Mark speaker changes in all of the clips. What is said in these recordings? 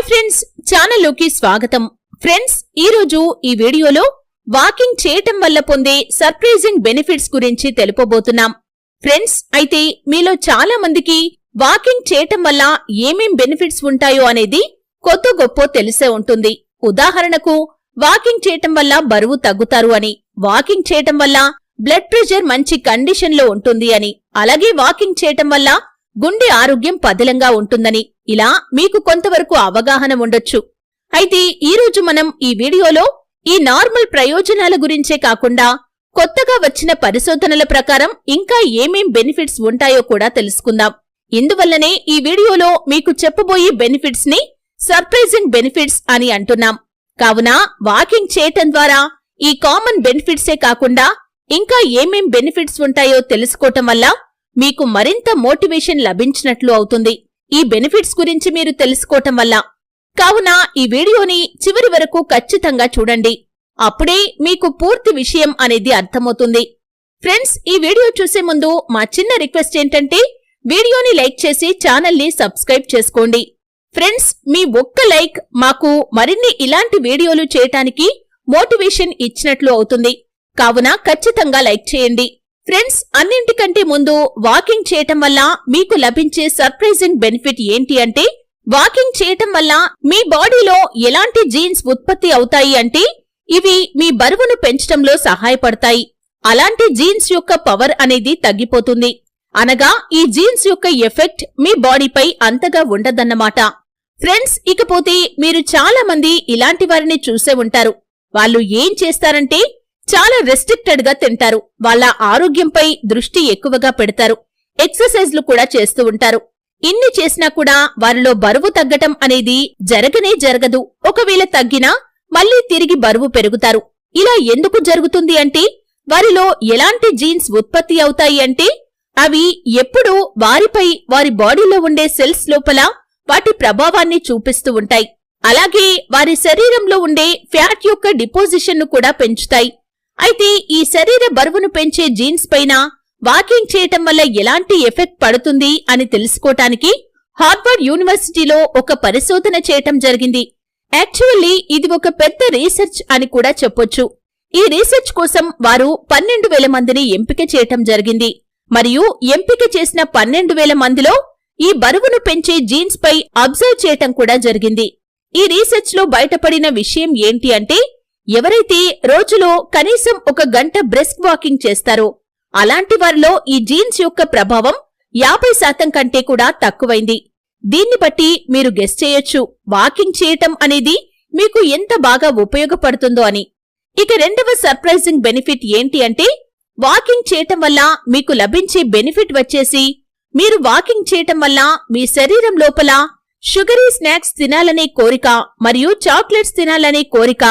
Speaker 1: Hi friends ఛానల్లోకి స్వాగతం. Friends ఈ రోజు ఈ వీడియోలో వాకింగ్ చేయటం వల్ల పొందే సర్ప్రైజింగ్ బెనిఫిట్స్ గురించి తెలుపబోతున్నాం. ఫ్రెండ్స్ అయితే మీలో చాలా మందికి వాకింగ్ చేయటం వల్ల ఏమేం బెనిఫిట్స్ ఉంటాయో అనేది కొత్త గొప్ప తెలిసే ఉంటుంది. ఉదాహరణకు వాకింగ్ చేయటం వల్ల బరువు తగ్గుతారు అని వాకింగ్ చేయటం వల్ల బ్లడ్ ప్రెషర్ మంచి కండిషన్లో ఉంటుంది అని అలాగే వాకింగ్ చేయటం వల్ల గుండె ఆరోగ్యం పదిలంగా ఉంటుందని. ఇలా మీకు కొంతవరకు అవగాహన ఉండొచ్చు. అయితే ఈ రోజు మనం ఈ వీడియోలో ఈ నార్మల్ ప్రయోజనాల గురించే కాకుండా కొత్తగా వచ్చిన పరిశోధనల ప్రకారం ఇంకా ఏమేం బెనిఫిట్స్ ఉంటాయో కూడా తెలుసుకుందాం. ఇందువల్లనే ఈ వీడియోలో మీకు చెప్పబోయే బెనిఫిట్స్ని సర్ప్రైజింగ్ బెనిఫిట్స్ అని అంటున్నాం. కావున వాకింగ్ చేయటం ద్వారా ఈ కామన్ బెనిఫిట్సే కాకుండా ఇంకా ఏమేం బెనిఫిట్స్ ఉంటాయో తెలుసుకోవటం వల్ల మీకు మరింత మోటివేషన్ లభించినట్లు అవుతుంది. ఈ బెనిఫిట్స్ గురించి మీరు తెలుసుకోవటం వల్ల. కావున ఈ వీడియోని చివరి వరకు ఖచ్చితంగా చూడండి. అప్పుడే మీకు పూర్తి విషయం అనేది అర్థమవుతుంది. ఫ్రెండ్స్ ఈ వీడియో చూసే ముందు మా చిన్న రిక్వెస్ట్ ఏంటంటే వీడియోని లైక్ చేసి ఛానల్ని సబ్స్క్రైబ్ చేసుకోండి. ఫ్రెండ్స్ మీ ఒక్క లైక్ మాకు మరిన్ని ఇలాంటి వీడియోలు చేయటానికి మోటివేషన్ ఇచ్చినట్లు అవుతుంది. కావున ఖచ్చితంగా లైక్ చేయండి. ఫ్రెండ్స్ అన్నింటికంటే ముందు వాకింగ్ చేయటం వల్ల మీకు లభించే సర్ప్రైజింగ్ బెనిఫిట్ ఏంటి అంటే వాకింగ్ చేయటం వల్ల మీ బాడీలో ఎలాంటి జీన్స్ ఉత్పత్తి అవుతాయి అంటే ఇవి మీ బరువును పెంచటంలో సహాయపడతాయి. అలాంటి జీన్స్ యొక్క పవర్ అనేది తగ్గిపోతుంది. అనగా ఈ జీన్స్ యొక్క ఎఫెక్ట్ మీ బాడీపై అంతగా ఉండదన్నమాట. ఫ్రెండ్స్ ఇకపోతే మీరు చాలా మంది ఇలాంటి వారిని చూసే ఉంటారు. వాళ్ళు ఏం చేస్తారంటే చాలా రెస్ట్రిక్టెడ్గా తింటారు. వాళ్ళ ఆరోగ్యంపై దృష్టి ఎక్కువగా పెడతారు. ఎక్సర్సైజ్లు కూడా చేస్తూ ఉంటారు. ఇన్ని చేసినా కూడా వారిలో బరువు తగ్గటం అనేది జరగనే జరగదు. ఒకవేళ తగ్గినా మళ్ళీ తిరిగి బరువు పెరుగుతారు. ఇలా ఎందుకు జరుగుతుంది అంటే వారిలో ఎలాంటి జీన్స్ ఉత్పత్తి అవుతాయి అంటే అవి ఎప్పుడూ వారిపై వారి బాడీలో ఉండే సెల్స్ లోపల వాటి ప్రభావాన్ని చూపిస్తూ ఉంటాయి. అలాగే వారి శరీరంలో ఉండే ఫ్యాట్ యొక్క డిపోజిషన్ను కూడా పెంచుతాయి. అయితే ఈ శరీర బరువును పెంచే జీన్స్ పైన వాకింగ్ చేయటం వల్ల ఎలాంటి ఎఫెక్ట్ పడుతుంది అని తెలుసుకోటానికి హార్వర్డ్ యూనివర్సిటీలో ఒక పరిశోధన చేయటం జరిగింది. యాక్చువల్లీ ఇది ఒక పెద్ద రీసెర్చ్ అని కూడా చెప్పొచ్చు. ఈ రీసెర్చ్ కోసం వారు పన్నెండు వేల మందిని ఎంపిక చేయటం జరిగింది. మరియు ఎంపిక చేసిన పన్నెండు వేల మందిలో ఈ బరువును పెంచే జీన్స్ పై అబ్జర్వ్ చేయటం కూడా జరిగింది. ఈ రీసెర్చ్లో బయటపడిన విషయం ఏంటి అంటే ఎవరైతే రోజులో కనీసం ఒక గంట బ్రెస్క్ వాకింగ్ చేస్తారో అలాంటి వారిలో ఈ జీన్స్ యొక్క ప్రభావం యాభై శాతం కంటే కూడా తక్కువైంది. దీన్ని బట్టి మీరు గెస్ చేయొచ్చు. వాకింగ్ చేయటం అనేది మీకు ఎంత బాగా ఉపయోగపడుతుందో అని. ఇక రెండవ సర్ప్రైజింగ్ బెనిఫిట్ ఏంటి అంటే వాకింగ్ చేయటం వల్ల మీకు లభించే బెనిఫిట్ వచ్చేసి మీరు వాకింగ్ చేయటం వల్ల మీ శరీరం లోపల షుగరీ స్నాక్స్ తినాలనే కోరిక మరియు చాక్లెట్స్ తినాలనే కోరిక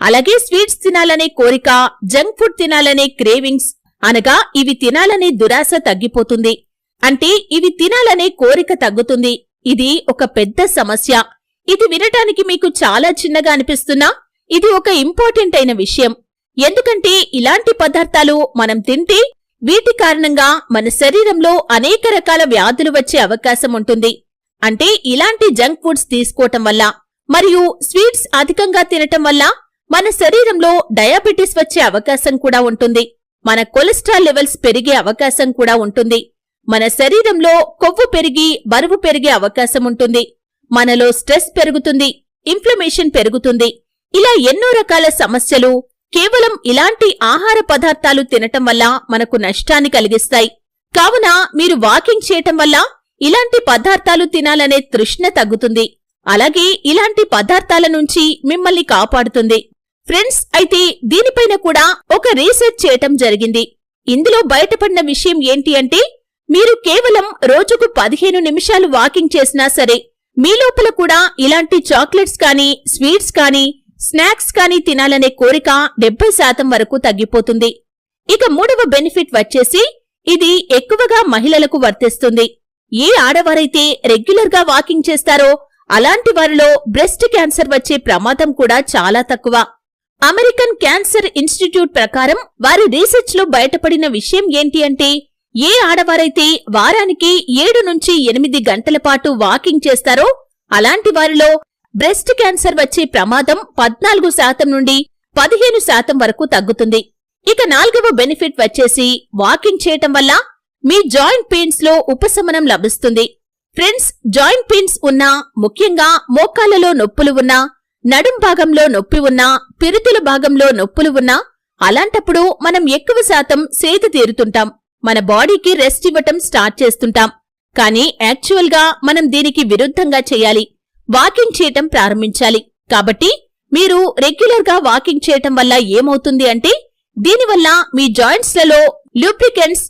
Speaker 1: అలాగే స్వీట్స్ తినాలనే కోరిక జంక్ ఫుడ్ తినాలనే క్రేవింగ్స్ అనగా ఇవి తినాలనే దురాశ తగ్గిపోతుంది. అంటే ఇవి తినాలనే కోరిక తగ్గుతుంది. ఇది ఒక పెద్ద సమస్య. ఇది వినటానికి మీకు చాలా చిన్నగా అనిపిస్తున్నా ఇది ఒక ఇంపార్టెంట్ అయిన విషయం. ఎందుకంటే ఇలాంటి పదార్థాలు మనం తింటే వీటి కారణంగా మన శరీరంలో అనేక రకాల వ్యాధులు వచ్చే అవకాశం ఉంటుంది. అంటే ఇలాంటి జంక్ ఫుడ్స్ తీసుకోవటం వల్ల మరియు స్వీట్స్ అధికంగా తినటం వల్ల మన శరీరంలో డయాబెటీస్ వచ్చే అవకాశం కూడా ఉంటుంది. మన కొలెస్ట్రాల్ లెవెల్స్ పెరిగే అవకాశం కూడా ఉంటుంది. మన శరీరంలో కొవ్వు పెరిగి బరువు పెరిగే అవకాశం ఉంటుంది. మనలో స్ట్రెస్ పెరుగుతుంది ఇన్ఫ్లమేషన్ పెరుగుతుంది. ఇలా ఎన్నో రకాల సమస్యలు కేవలం ఇలాంటి ఆహార పదార్థాలు తినటం వల్ల మనకు నష్టాన్ని కలిగిస్తాయి. కావున మీరు వాకింగ్ చేయటం వల్ల ఇలాంటి పదార్థాలు తినాలనే తృష్ణ తగ్గుతుంది. అలాగే ఇలాంటి పదార్థాల నుంచి మిమ్మల్ని కాపాడుతుంది. ఫ్రెండ్స్ అయితే దీనిపైన కూడా ఒక రీసెర్చ్ చేయటం జరిగింది. ఇందులో బయటపడిన విషయం ఏంటి అంటే మీరు కేవలం రోజుకు పదిహేను నిమిషాలు వాకింగ్ చేసినా సరే మీ లోపల కూడా ఇలాంటి చాక్లెట్స్ కానీ స్వీట్స్ కానీ స్నాక్స్ కానీ తినాలనే కోరిక డెబ్బై శాతం వరకు తగ్గిపోతుంది. ఇక మూడవ బెనిఫిట్ వచ్చేసి ఇది ఎక్కువగా మహిళలకు వర్తిస్తుంది. ఏ ఆడవారైతే రెగ్యులర్గా వాకింగ్ చేస్తారో అలాంటి వారిలో బ్రెస్ట్ క్యాన్సర్ వచ్చే ప్రమాదం కూడా చాలా తక్కువ. అమెరికన్ క్యాన్సర్ ఇన్స్టిట్యూట్ ప్రకారం వారి రీసెర్చ్లో బయటపడిన విషయం ఏంటి అంటే ఏ ఆడవారైతే వారానికి ఏడు నుంచి ఎనిమిది గంటల పాటు వాకింగ్ చేస్తారో అలాంటి వారిలో బ్రెస్ట్ క్యాన్సర్ వచ్చే ప్రమాదం పద్నాలుగు శాతం నుండి పదిహేను శాతం వరకు తగ్గుతుంది. ఇక నాలుగవ బెనిఫిట్ వచ్చేసి వాకింగ్ చేయటం వల్ల మీ జాయింట్ పెయిన్స్లో ఉపశమనం లభిస్తుంది. ఫ్రెండ్స్ జాయింట్ పెయిన్స్ ఉన్నా ముఖ్యంగా మోకాళ్ళలో నొప్పులు ఉన్నా నడుం భాగంలో నొప్పి ఉన్నా పిరుతుల భాగంలో నొప్పులు ఉన్నా అలాంటప్పుడు మనం ఎక్కువ శాతం సేద తీరుతుంటాం. మన బాడీకి రెస్ట్ ఇవ్వటం స్టార్ట్ చేస్తుంటాం. కానీ యాక్చువల్గా మనం దీనికి విరుద్ధంగా చేయాలి. వాకింగ్ చేయటం ప్రారంభించాలి. కాబట్టి మీరు రెగ్యులర్గా వాకింగ్ చేయటం వల్ల ఏమవుతుంది అంటే దీనివల్ల మీ జాయింట్స్లలో లలో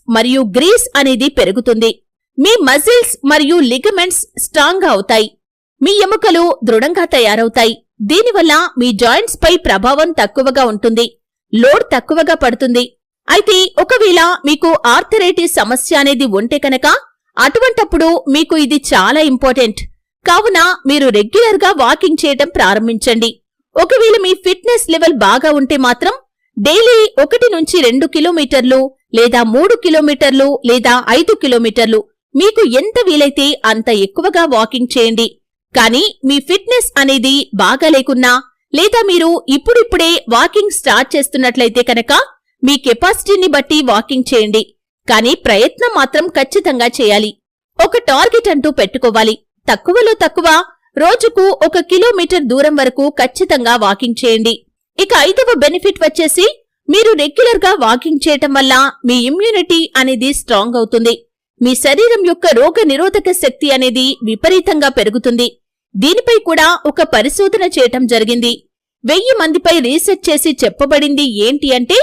Speaker 1: మరియు గ్రీస్ అనేది పెరుగుతుంది. మీ మజిల్స్ మరియు లిగమెంట్స్ స్ట్రాంగ్గా అవుతాయి. మీ ఎముకలు దృఢంగా తయారవుతాయి. దీనివల్ల మీ జాయింట్స్ పై ప్రభావం తక్కువగా ఉంటుంది లోడ్ తక్కువగా పడుతుంది. అయితే ఒకవేళ మీకు ఆర్థరైటిస్ సమస్య అనేది ఉంటే కనుక అటువంటప్పుడు మీకు ఇది చాలా ఇంపార్టెంట్. కావున మీరు రెగ్యులర్గా వాకింగ్ చేయటం ప్రారంభించండి. ఒకవేళ మీ ఫిట్నెస్ లెవెల్ బాగా ఉంటే మాత్రం డైలీ ఒకటి నుంచి రెండు కిలోమీటర్లు లేదా మూడు కిలోమీటర్లు లేదా ఐదు కిలోమీటర్లు మీకు ఎంత వీలైతే అంత ఎక్కువగా వాకింగ్ చేయండి. కానీ మీ ఫిట్నెస్ అనేది బాగా లేకున్నా లేదా మీరు ఇప్పుడిప్పుడే వాకింగ్ స్టార్ట్ చేస్తున్నట్లయితే కనుక మీ కెపాసిటీని బట్టి వాకింగ్ చేయండి. కానీ ప్రయత్నం మాత్రం ఖచ్చితంగా చేయాలి. ఒక టార్గెట్ అంటూ పెట్టుకోవాలి. తక్కువలో తక్కువ రోజుకు ఒక కిలోమీటర్ దూరం వరకు ఖచ్చితంగా వాకింగ్ చేయండి. ఇక ఐదవ బెనిఫిట్ వచ్చేసి మీరు రెగ్యులర్గా వాకింగ్ చేయటం వల్ల మీ ఇమ్యూనిటీ అనేది స్ట్రాంగ్ అవుతుంది. మీ శరీరం యొక్క రోగ నిరోధక శక్తి అనేది విపరీతంగా పెరుగుతుంది. దీనిపై కూడా ఒక పరిశోధన చేయటం జరిగింది. వెయ్యి మందిపై రీసెర్చ్ చేసి చెప్పబడింది ఏంటి అంటే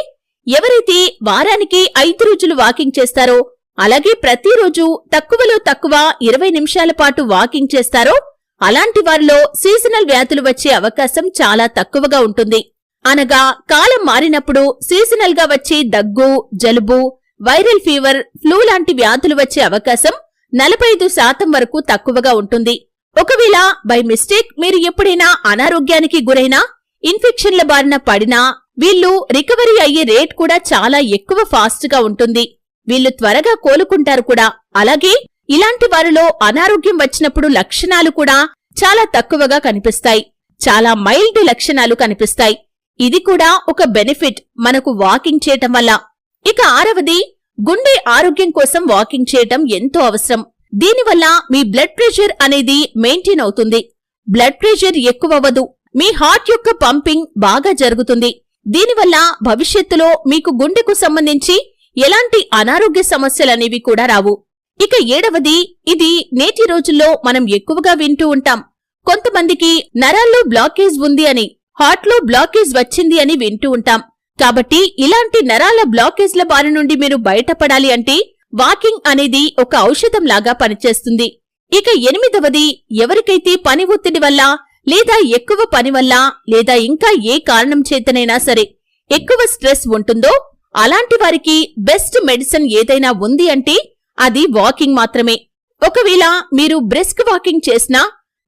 Speaker 1: ఎవరైతే వారానికి ఐదు రోజులు వాకింగ్ చేస్తారో అలాగే ప్రతిరోజు తక్కువలో తక్కువ ఇరవై నిమిషాల పాటు వాకింగ్ చేస్తారో అలాంటి వారిలో సీజనల్ వ్యాధులు వచ్చే అవకాశం చాలా తక్కువగా ఉంటుంది. అనగా కాలం మారినప్పుడు సీజనల్గా వచ్చే దగ్గు జలుబు వైరల్ ఫీవర్ ఫ్లూ లాంటి వ్యాధులు వచ్చే అవకాశం నలభై ఐదు శాతం వరకు తక్కువగా ఉంటుంది. ఒకవేళ బై మిస్టేక్ మీరు ఎప్పుడైనా అనారోగ్యానికి గురైనా ఇన్ఫెక్షన్ల బారిన పడినా వీళ్ళు రికవరీ అయ్యే రేట్ కూడా చాలా ఎక్కువ ఫాస్ట్గా ఉంటుంది. వీళ్ళు త్వరగా కోలుకుంటారు కూడా. అలాగే ఇలాంటి వారిలో అనారోగ్యం వచ్చినప్పుడు లక్షణాలు కూడా చాలా తక్కువగా కనిపిస్తాయి. చాలా మైల్డ్ లక్షణాలు కనిపిస్తాయి. ఇది కూడా ఒక బెనిఫిట్ మనకు వాకింగ్ చేయటం వల్ల. ఇక ఆరవది గుండె ఆరోగ్యం కోసం వాకింగ్ చేయటం ఎంతో అవసరం. దీనివల్ల మీ బ్లడ్ ప్రెషర్ అనేది మెయింటైన్ అవుతుంది. బ్లడ్ ప్రెషర్ ఎక్కువవ్వదు. మీ హార్ట్ యొక్క పంపింగ్ బాగా జరుగుతుంది. దీనివల్ల భవిష్యత్తులో మీకు గుండెకు సంబంధించి ఎలాంటి అనారోగ్య సమస్యలనేవి కూడా రావు. ఇక ఏడవది ఇది నేటి రోజుల్లో మనం ఎక్కువగా వింటూ ఉంటాం. కొంతమందికి నరాల్లో బ్లాకేజ్ ఉంది అని హార్ట్లో బ్లాకేజ్ వచ్చింది అని వింటూ ఉంటాం. కాబట్టి ఇలాంటి నరాల బ్లాకేజ్ల బారి నుండి మీరు బయటపడాలి అంటే వాకింగ్ అనేది ఒక ఔషధం లాగా పనిచేస్తుంది. ఇక ఎనిమిదవది ఎవరికైతే పని ఒత్తిడి వల్ల లేదా ఎక్కువ పని వల్ల లేదా ఇంకా ఏ కారణం చేతనైనా సరే ఎక్కువ స్ట్రెస్ ఉంటుందో అలాంటి వారికి బెస్ట్ మెడిసిన్ ఏదైనా ఉంది అంటే అది వాకింగ్ మాత్రమే. ఒకవేళ మీరు బ్రిస్క్ వాకింగ్ చేసినా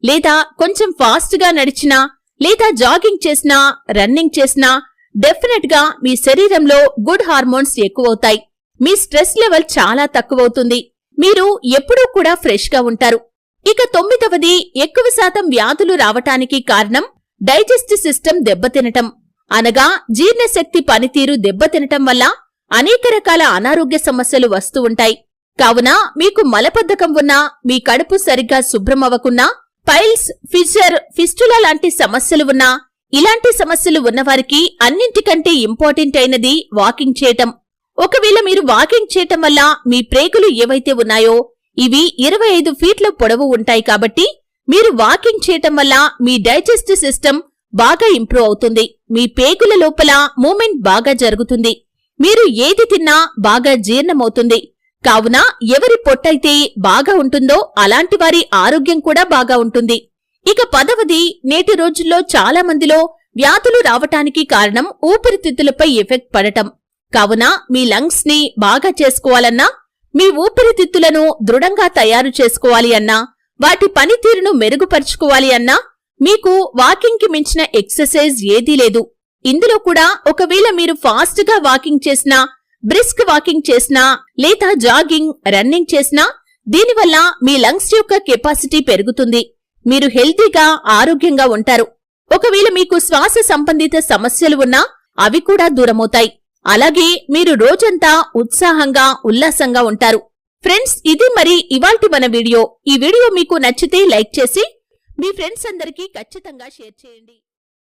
Speaker 1: లేదా కొంచెం ఫాస్ట్గా నడిచినా లేదా జాగింగ్ చేసినా రన్నింగ్ చేసినా డెఫినెట్గా మీ శరీరంలో గుడ్ హార్మోన్స్ ఎక్కువవుతాయి. మీ స్ట్రెస్ లెవెల్ చాలా తక్కువవుతుంది. మీరు ఎప్పుడూ కూడా ఫ్రెష్గా ఉంటారు. ఇక తొమ్మిదవది ఎక్కువ శాతం వ్యాధులు రావటానికి కారణం డైజెస్ట్ సిస్టమ్ దెబ్బతినటం అనగా జీర్ణశక్తి పనితీరు దెబ్బతినటం వల్ల అనేక రకాల అనారోగ్య సమస్యలు వస్తూ ఉంటాయి. కావున మీకు మలబద్ధకం ఉన్నా మీ కడుపు సరిగ్గా శుభ్రమవ్వకున్నా పైల్స్ ఫిషర్ ఫిస్టులా లాంటి సమస్యలు ఉన్నా ఇలాంటి సమస్యలు ఉన్నవారికి అన్నింటికంటే ఇంపార్టెంట్ అయినది వాకింగ్ చేయటం. ఒకవేళ మీరు వాకింగ్ చేయటం వల్ల మీ ప్రేగులు ఏవైతే ఉన్నాయో ఇవి ఇరవై ఐదు ఫీట్ల పొడవు ఉంటాయి కాబట్టి మీరు వాకింగ్ చేయటం వల్ల మీ డైజెస్టివ్ సిస్టమ్ బాగా ఇంప్రూవ్ అవుతుంది. మీ పేగుల లోపల మూమెంట్ బాగా జరుగుతుంది. మీరు ఏది తిన్నా బాగా జీర్ణమవుతుంది. కావున ఎవరి పొట్టయితే బాగా ఉంటుందో అలాంటి వారి ఆరోగ్యం కూడా బాగా ఉంటుంది. ఇక పదవది నేటి రోజుల్లో చాలా మందిలో వ్యాధులు రావటానికి కారణం ఊపిరితిత్తులపై ఎఫెక్ట్ పడటం. కావున మీ లంగ్స్ని బాగా చేసుకోవాలన్నా మీ ఊపిరితిత్తులను దృఢంగా తయారు చేసుకోవాలి అన్నా వాటి పనితీరును మెరుగుపరుచుకోవాలి అన్నా మీకు వాకింగ్కి మించిన ఎక్సర్సైజ్ ఏదీ లేదు. ఇందులో కూడా ఒకవేళ మీరు ఫాస్ట్గా వాకింగ్ చేసినా బ్రిస్క్ వాకింగ్ చేసినా లేదా జాగింగ్ రన్నింగ్ చేసినా దీనివల్ల మీ లంగ్స్ యొక్క కెపాసిటీ పెరుగుతుంది. మీరు హెల్తీగా ఆరోగ్యంగా ఉంటారు. ఒకవేళ మీకు శ్వాస సంబంధిత సమస్యలు ఉన్నా అవి కూడా దూరమవుతాయి. అలాగే మీరు రోజంతా ఉత్సాహంగా ఉల్లాసంగా ఉంటారు. ఫ్రెండ్స్ ఇది మరి ఇవాల్టి మన వీడియో. ఈ వీడియో మీకు నచ్చితే లైక్ చేసి మీ ఫ్రెండ్స్ అందరికీ ఖచ్చితంగా షేర్ చేయండి.